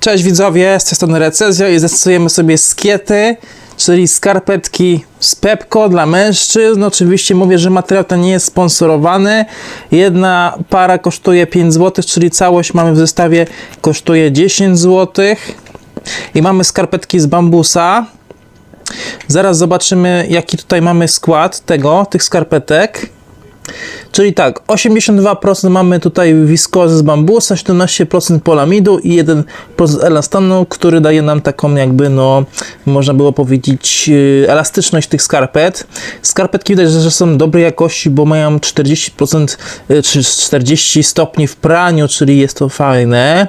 Cześć widzowie, z tej strony Recezja i zastosujemy sobie skiety, czyli skarpetki z Pepko dla mężczyzn. Oczywiście mówię, że materiał ten nie jest sponsorowany. Jedna para kosztuje 5 zł, czyli całość mamy w zestawie kosztuje 10 zł. I mamy skarpetki z bambusa. Zaraz zobaczymy jaki tutaj mamy skład tego, tych skarpetek. Czyli tak, 82% mamy tutaj wiskozy z bambusa, 17% polamidu i 1% elastanu, który daje nam taką jakby, no, można było powiedzieć, yy, elastyczność tych skarpet. Skarpetki widać, że są dobrej jakości, bo mają 40% yy, czy 40 stopni w praniu, czyli jest to fajne.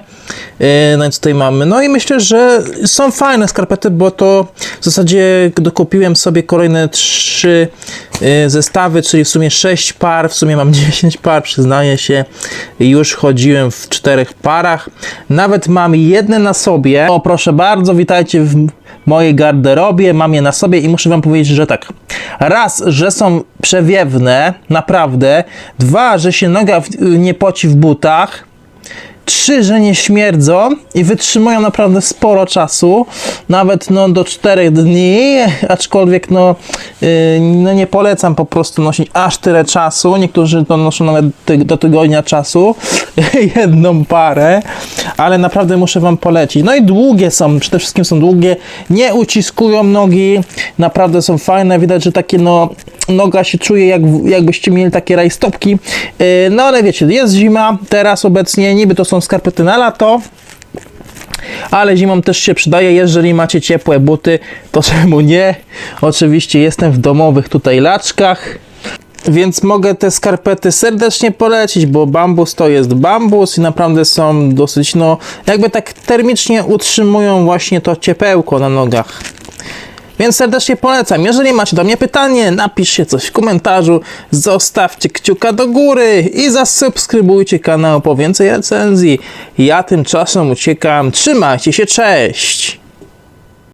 Yy, No i tutaj mamy, no i myślę, że są fajne skarpety, bo to w zasadzie dokupiłem sobie kolejne trzy yy, zestawy, czyli w sumie 6 par, w sumie mam 10 par, przyznaję się, już chodziłem w czterech parach, nawet mam jedne na sobie, o proszę bardzo, witajcie w mojej garderobie, mam je na sobie i muszę wam powiedzieć, że tak, raz, że są przewiewne, naprawdę, dwa, że się noga w, nie poci w butach, Trzy, że nie śmierdzą i wytrzymują naprawdę sporo czasu, nawet no do czterech dni, aczkolwiek no, yy, no nie polecam po prostu nosić aż tyle czasu, niektórzy to noszą nawet ty, do tygodnia czasu, jedną parę, ale naprawdę muszę wam polecić. No i długie są, przede wszystkim są długie, nie uciskują nogi, naprawdę są fajne, widać, że takie no, noga się czuje jak, jakbyście mieli takie rajstopki, yy, no ale wiecie, jest zima, teraz obecnie, niby to są skarpety na lato, ale zimą też się przydaje, jeżeli macie ciepłe buty, to czemu nie? Oczywiście jestem w domowych tutaj laczkach, więc mogę te skarpety serdecznie polecić, bo bambus to jest bambus i naprawdę są dosyć, no jakby tak termicznie utrzymują właśnie to ciepełko na nogach. Więc serdecznie polecam. Jeżeli macie do mnie pytanie, napiszcie coś w komentarzu, zostawcie kciuka do góry i zasubskrybujcie kanał po więcej recenzji. Ja tymczasem uciekam. Trzymajcie się, cześć!